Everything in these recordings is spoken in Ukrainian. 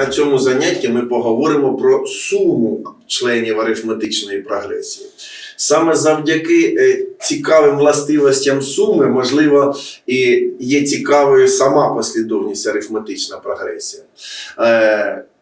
на цьому занятті ми поговоримо про суму членів арифметичної прогресії. Саме завдяки е, цікавим властивостям суми, можливо, і є цікавою сама послідовність арифметична прогресія.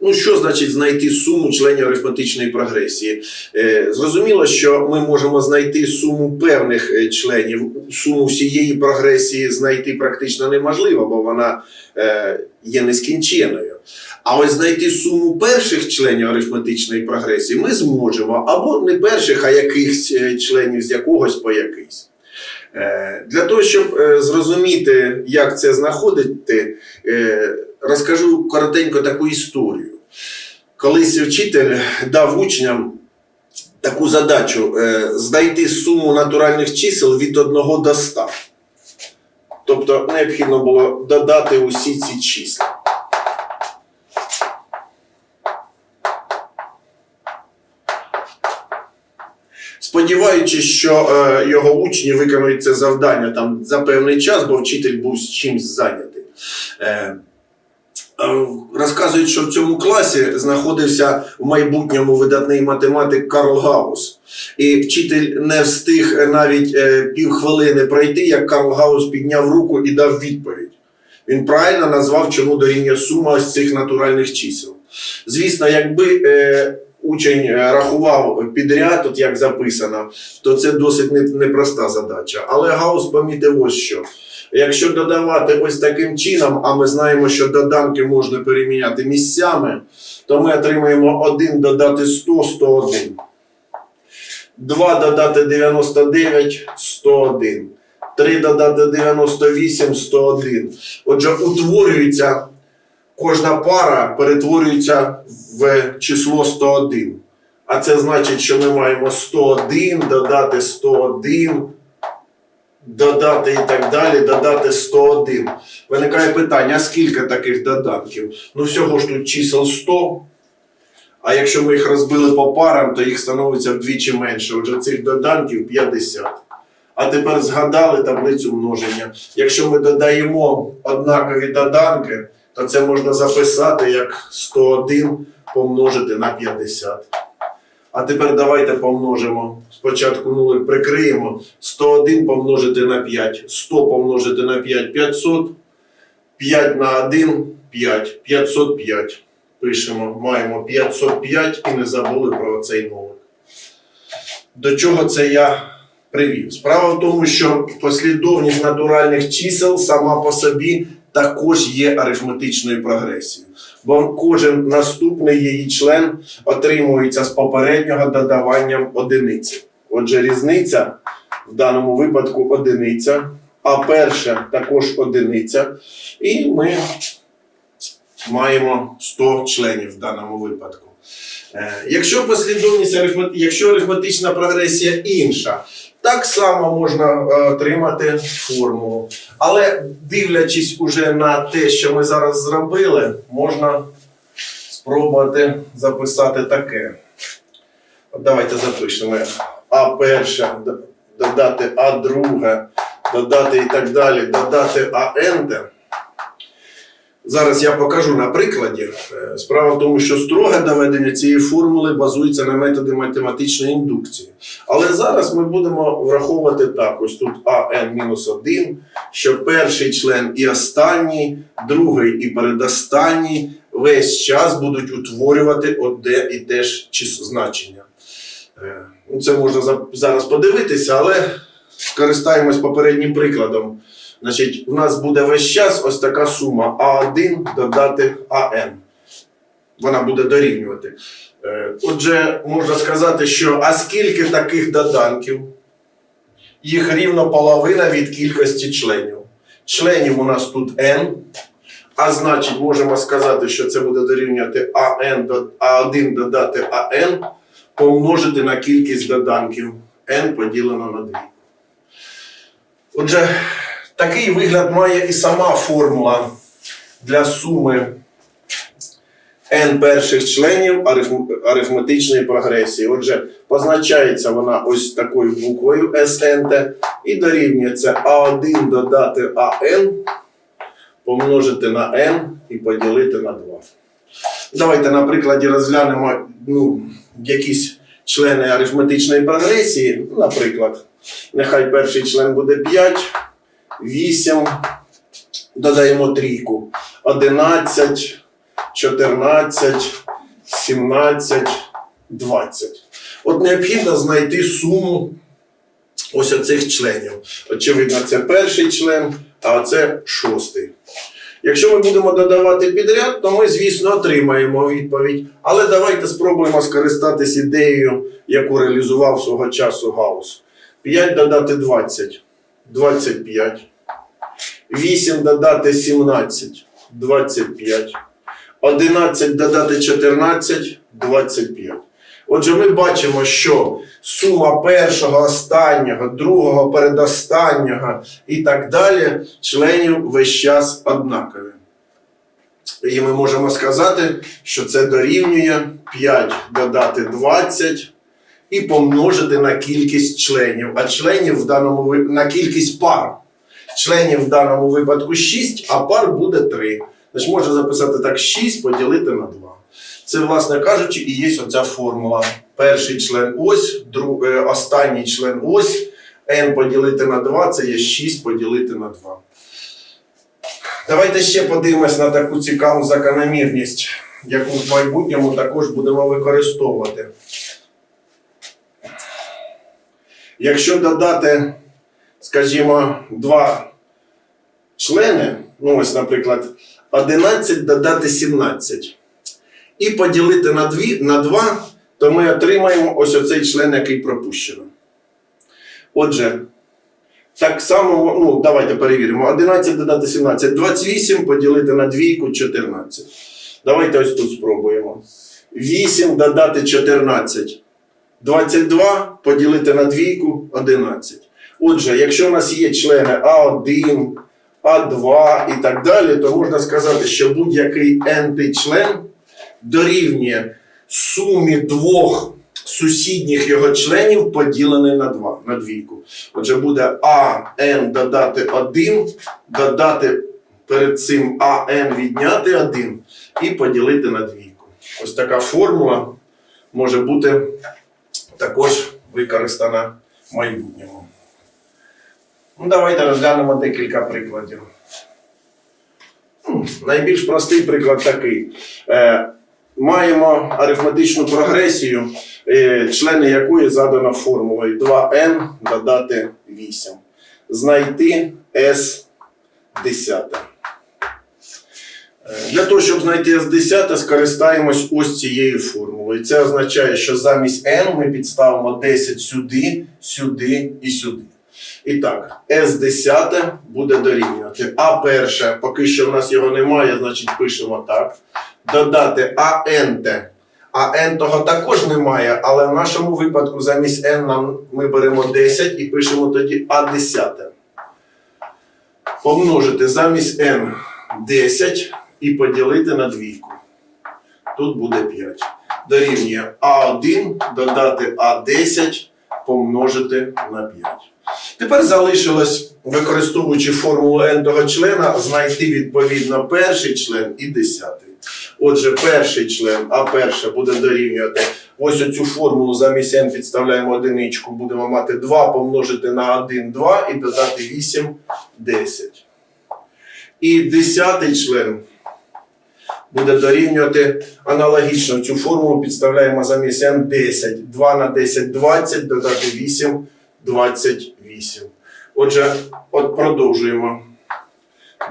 Ну, що значить знайти суму членів арифметичної прогресії? Е, зрозуміло, що ми можемо знайти суму певних е, членів, суму всієї прогресії знайти практично неможливо, бо вона е, є нескінченою. А ось знайти суму перших членів арифметичної прогресії ми зможемо, або не перших, а якихось е, членів з якогось по якийсь. Е, Для того, щоб е, зрозуміти, як це знаходити, е, розкажу коротенько таку історію. Колись вчитель дав учням таку задачу е, знайти суму натуральних чисел від 1 до 100. Тобто необхідно було додати усі ці числа. Сподіваючись, що е, його учні виконують це завдання там за певний час, бо вчитель був з чимсь зайнятий. Е, розказують, що в цьому класі знаходився в майбутньому видатний математик Карл Гаус. І вчитель не встиг навіть е, півхвилини пройти, як Карл Гаус підняв руку і дав відповідь. Він правильно назвав, чому дорівнює сума ось цих натуральних чисел. Звісно, якби е, учень е, рахував підряд, от як записано, то це досить непроста задача. Але Гаус помітив ось що. Якщо додавати ось таким чином, а ми знаємо, що доданки можна переміняти місцями, то ми отримаємо 1 додати 100 101. 2 додати 99 101. 3 додати 98 101. Отже, утворюється кожна пара перетворюється в число 101. А це значить, що ми маємо 101, додати 101, додати і так далі, додати 101. Виникає питання, а скільки таких доданків? Ну, всього ж тут чисел 100. А якщо ми їх розбили по парам, то їх становиться вдвічі менше. Отже, цих доданків 50. А тепер згадали таблицю множення. Якщо ми додаємо однакові доданки, то це можна записати як 101 помножити на 50. А тепер давайте помножимо. Спочатку нулик прикриємо. 101 помножити на 5. 100 помножити на 5 500. 5 на 1 5. 505. Пишемо, маємо 505 і не забули про цей нулик. До чого це я привів? Справа в тому, що послідовність натуральних чисел сама по собі також є арифметичною прогресією, бо кожен наступний її член отримується з попереднього додаванням одиниці. Отже, різниця в даному випадку одиниця, а перша також одиниця, і ми маємо 100 членів в даному випадку. Е, Якщо послідовність якщо арифметична прогресія інша, так само можна е, отримати формулу. Але дивлячись уже на те, що ми зараз зробили, можна спробувати записати таке. Давайте запишемо А перше, додати А друге, додати і так далі, додати А енте. Зараз я покажу на прикладі. Е, Справа в тому, що строге доведення цієї формули базується на методі математичної індукції. Але зараз ми будемо враховувати так: ось тут АН-1, що перший член і останній, другий і передостанній весь час будуть утворювати одне і те ж чис- значення. Е, ну, Це можна зараз подивитися, але скористаємось попереднім прикладом. Значить, у нас буде весь час ось така сума А1 додати АН. Вона буде дорівнювати. Е, Отже, можна сказати, що а скільки таких доданків? Їх рівно половина від кількості членів. Членів у нас тут n, а значить, можемо сказати, що це буде дорівнювати АН, до- А1 додати АН, помножити на кількість доданків n поділено на 2. Отже, такий вигляд має і сама формула для суми n перших членів арифметичної прогресії. Отже, позначається вона ось такою буквою SNT і дорівнюється А1 додати АН, помножити на n і поділити на 2. Давайте на прикладі розглянемо ну, якісь члени арифметичної прогресії. Наприклад, нехай перший член буде 5, 8, додаємо трійку, 11, 14, 17, 20. От необхідно знайти суму ось оцих членів. Очевидно, це перший член, а це шостий. Якщо ми будемо додавати підряд, то ми, звісно, отримаємо відповідь. Але давайте спробуємо скористатись ідеєю, яку реалізував свого часу Гаус. 5 додати 20 25. 8 додати 17 25. 11 додати 14 25. Отже, ми бачимо, що сума першого, останнього, другого, передостаннього і так далі членів весь час однакові. І ми можемо сказати, що це дорівнює 5 додати 20 і помножити на кількість членів. А членів в даному ви- на кількість пар. Членів в даному випадку 6, а пар буде 3. Значить, можна записати так 6 поділити на 2. Це, власне кажучи, і є оця формула. Перший член ось, друг, е, останній член ось. n поділити на 2 це є 6 поділити на 2. Давайте ще подивимось на таку цікаву закономірність, яку в майбутньому також будемо використовувати. Якщо додати, скажімо, два члени, ну ось, наприклад, 11 додати 17, і поділити на 2, на 2 то ми отримаємо ось оцей член, який пропущено. Отже, так само, ну, давайте перевіримо. 11 додати 17, 28 поділити на двійку 14. Давайте ось тут спробуємо. 8 додати 14. 22 поділити на двійку 11. Отже, якщо у нас є члени А1, А2 і так далі, то можна сказати, що будь-який n член дорівнює сумі двох сусідніх його членів поділений на 2, на двійку. Отже, буде АН додати 1, додати перед цим АН відняти 1 і поділити на двійку. Ось така формула може бути також використана в майбутньому. Ну, давайте розглянемо декілька прикладів. Ну, Найбільш простий приклад такий. Е, маємо арифметичну прогресію, е, члени якої задано формулою 2n додати 8. Знайти s 10. Е, Для того, щоб знайти S10, скористаємось ось цією формулою. Це означає, що замість n ми підставимо 10 сюди, сюди і сюди. І так, S10 буде дорівнювати. А перше, поки що в нас його немає, значить пишемо так. Додати АНТ. А N того також немає, але в нашому випадку замість N нам ми беремо 10 і пишемо тоді А10. Помножити замість N 10 і поділити на двійку. Тут буде 5. Дорівнює А1 додати А10 помножити на 5. Тепер залишилось, використовуючи формулу n того члена, знайти відповідно перший член і десятий. Отже, перший член, а перше буде дорівнювати. Ось оцю формулу замість n підставляємо одиничку, будемо мати 2 помножити на 1, 2 і додати 8, 10. І десятий член буде дорівнювати аналогічно цю формулу підставляємо замість n 10. 2 на 10 20, додати 8 28. Отже, от продовжуємо.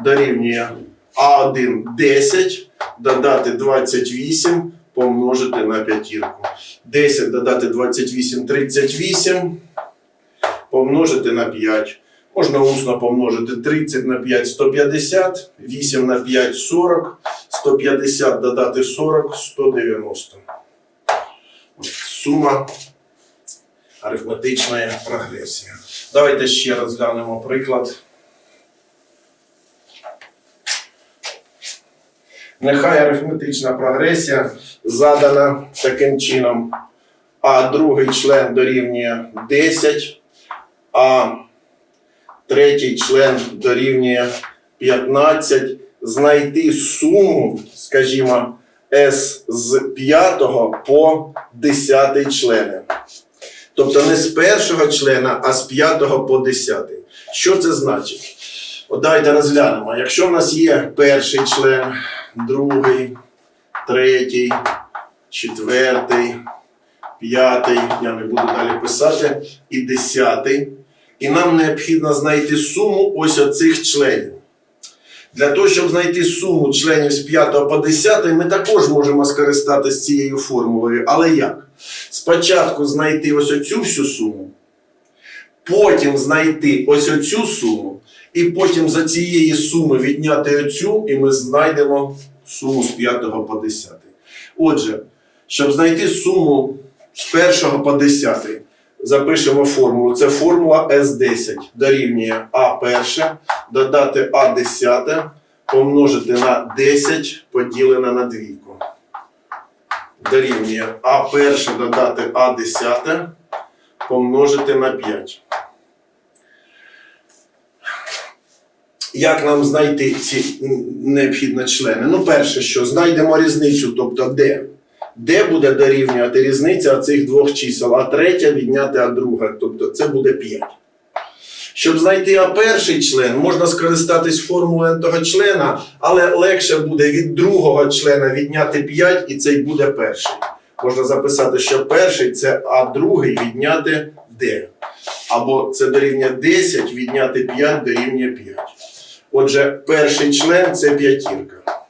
Дорівнює А1 10, додати 28, помножити на п'ятірку. 10 додати 28 38, помножити на 5. Можна усно помножити 30 на 5 150, 8 на 5 40, 150 додати 40 190. Сума арифметичної прогресії. Давайте ще розглянемо приклад. Нехай арифметична прогресія задана таким чином. А другий член дорівнює 10, а третій член дорівнює 15. Знайти суму, скажімо, S з 5 по 10 члени. Тобто не з першого члена, а з 5 по 10. Що це значить? От давайте розглянемо. Якщо в нас є перший член, другий, третій, четвертий, п'ятий, я не буду далі писати, і десятий. І нам необхідно знайти суму ось оцих членів. Для того, щоб знайти суму членів з 5 по 10, ми також можемо скористатися цією формулою. Але як? Спочатку знайти ось оцю всю суму, потім знайти ось оцю суму, і потім за цієї суми відняти оцю, і ми знайдемо суму з 5 по 10. Отже, щоб знайти суму з 1 по 10, запишемо формулу. Це формула S10 дорівнює А1 додати А10 помножити на 10 поділене на двійку. Дорівнює А1 додати А10 помножити на 5. Як нам знайти ці необхідні члени? Ну, перше, що знайдемо різницю, тобто де. Де буде дорівнювати різниця цих двох чисел, а третя відняти а друга, тобто це буде 5. Щоб знайти а перший член, можна скористатись формулою того члена, але легше буде від другого члена відняти 5, і цей буде перший. Можна записати, що перший це а другий відняти d. Або це дорівнює 10, відняти 5 дорівнює 5. Отже, перший член це п'ятірка.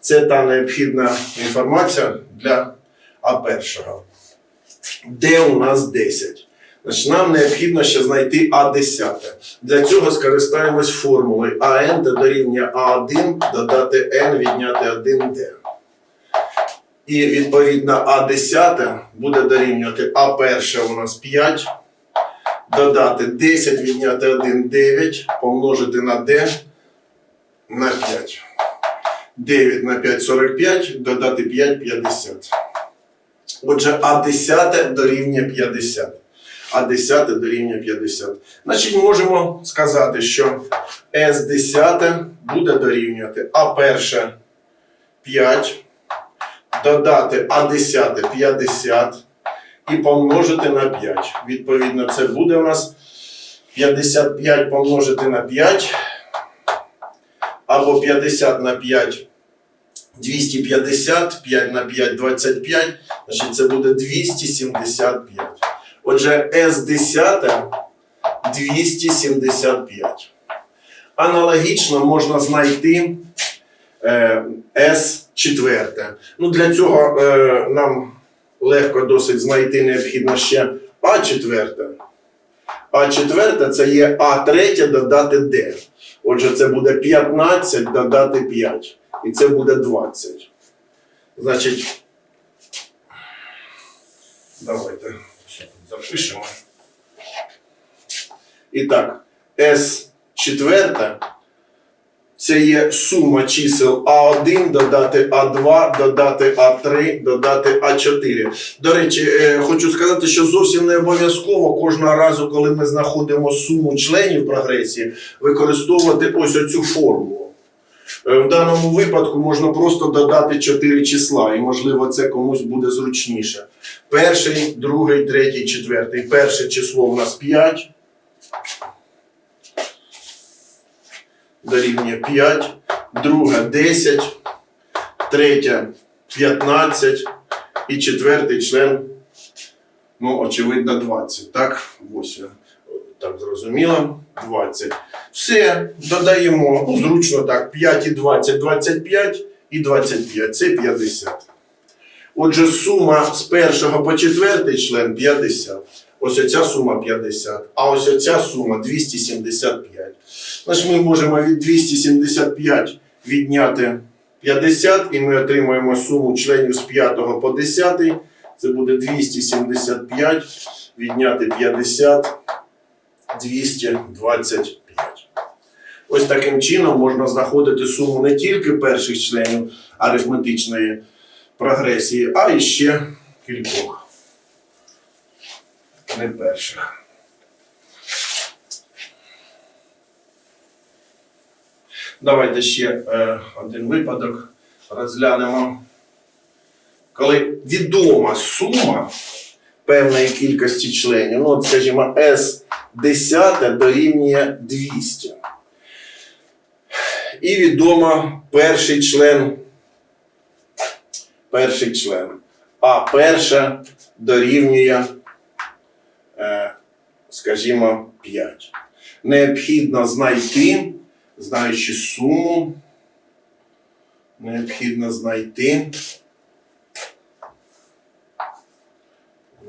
Це та необхідна інформація для А1. Де у нас 10? Значить, нам необхідно ще знайти А10. Для цього скористаємось формулою АН дорівнює А1 додати N відняти 1D. І відповідно А10 буде дорівнювати А1 у нас 5, додати 10 відняти 1 9, помножити на D на 5. 9 на 5 45, додати 5 50. Отже, А10 дорівнює 50. А10 дорівнює 50. Значить, можемо сказати, що С10 буде дорівнювати А1 5, додати А10 50 і помножити на 5. Відповідно, це буде у нас 55 помножити на 5 або 50 на 5 250, 5 на 5 25, значить це буде 275. Отже, С10 275. Аналогічно можна знайти е, С4. Ну, для цього е, нам легко досить знайти необхідно ще А4. А4 це є А3 додати Д. Отже, це буде 15 додати 5. І це буде 20. Значить, давайте запишемо. І так, С4 це є сума чисел А1 додати А2, додати А3, додати А4. До речі, е, хочу сказати, що зовсім не обов'язково кожного разу, коли ми знаходимо суму членів прогресії, використовувати ось оцю формулу. Е, В даному випадку можна просто додати 4 числа, і можливо це комусь буде зручніше. Перший, другий, третій, четвертий. Перше число у нас 5. Дорівнює 5, друге 10, третє 15 і четвертий член, ну, очевидно, 20. Так, ось так зрозуміло, 20. Все, додаємо, ну, зручно так, 5 і 20, 25 і 25, це 50. Отже, сума з першого по четвертий член 50. Ось оця сума 50, а ось оця сума 275. Значить, ми можемо від 275 відняти 50, і ми отримаємо суму членів з 5 по 10. Це буде 275, відняти 50, 225. Ось таким чином можна знаходити суму не тільки перших членів арифметичної прогресії, а і ще кількох. Не перших. Давайте ще е, один випадок розглянемо. коли відома сума певної кількості членів, ну, от, скажімо, S 10 дорівнює 200. І відомо перший член, перший член. А перша дорівнює, скажімо, 5. Необхідно знайти, знаючи суму, необхідно знайти,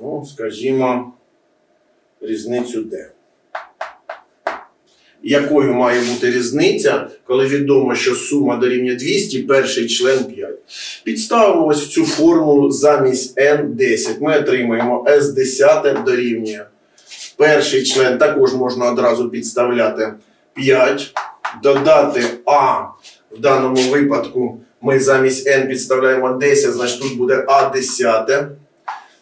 ну, скажімо, різницю D. Якою має бути різниця, коли відомо, що сума дорівнює 200, перший член 5. Підставимо ось в цю формулу замість n10. Ми отримаємо S10 дорівнює. Перший член також можна одразу підставляти 5. Додати А в даному випадку ми замість n підставляємо 10, значить тут буде А 10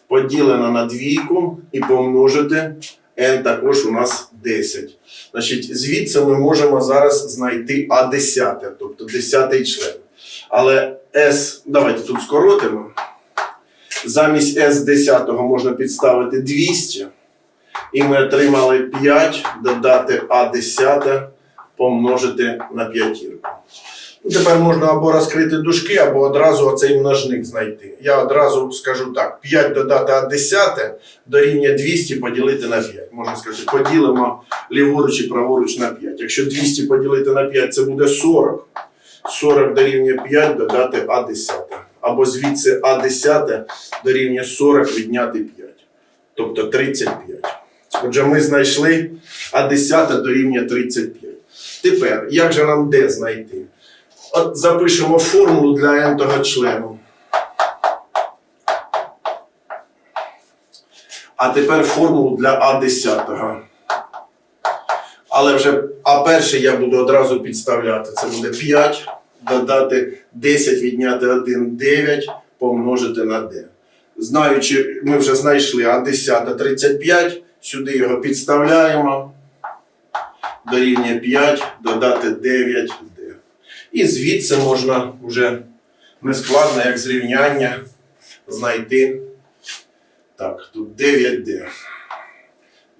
поділено на двійку і помножити n також у нас 10. Значить, звідси ми можемо зараз знайти А 10, тобто 10 член. Але S, давайте тут скоротимо. Замість S 10 можна підставити 200. І ми отримали 5, додати А 10, помножити на п'ятірку. Ну, Тепер можна або розкрити дужки, або одразу оцей множник знайти. Я одразу скажу так: 5 додати А 10 дорівнює 200 поділити на 5. Можна сказати, поділимо ліворуч і праворуч на 5. Якщо 200 поділити на 5, це буде 40. 40 дорівнює 5 додати А 10. Або звідси А 10 дорівнює 40 відняти 5. Тобто 35. Отже, ми знайшли А 10 дорівнює 35. Тепер, як же нам де знайти? От запишемо формулу для n-того члену. А тепер формулу для А 10. Але вже А перший я буду одразу підставляти. Це буде 5, додати 10, відняти 1, 9, помножити на d. Знаючи, ми вже знайшли А 10 35, сюди його підставляємо. Дорівнює 5, додати 9 d. І звідси можна вже нескладно, як зрівняння, знайти. Так, тут 9D.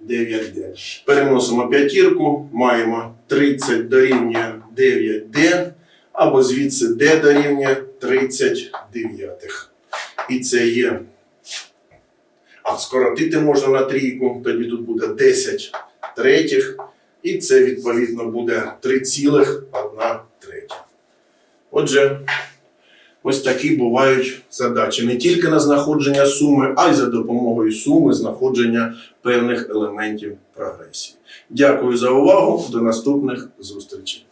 9D. Переносимо п'ятірку, маємо 30 дорівнює 9D, або звідси D дорівнює 39. І це є. А скоротити можна на трійку, тоді тут буде 10 третіх, і це відповідно буде 3,1 третя. Отже, ось такі бувають задачі не тільки на знаходження суми, а й за допомогою суми знаходження певних елементів прогресії. Дякую за увагу. До наступних зустрічей.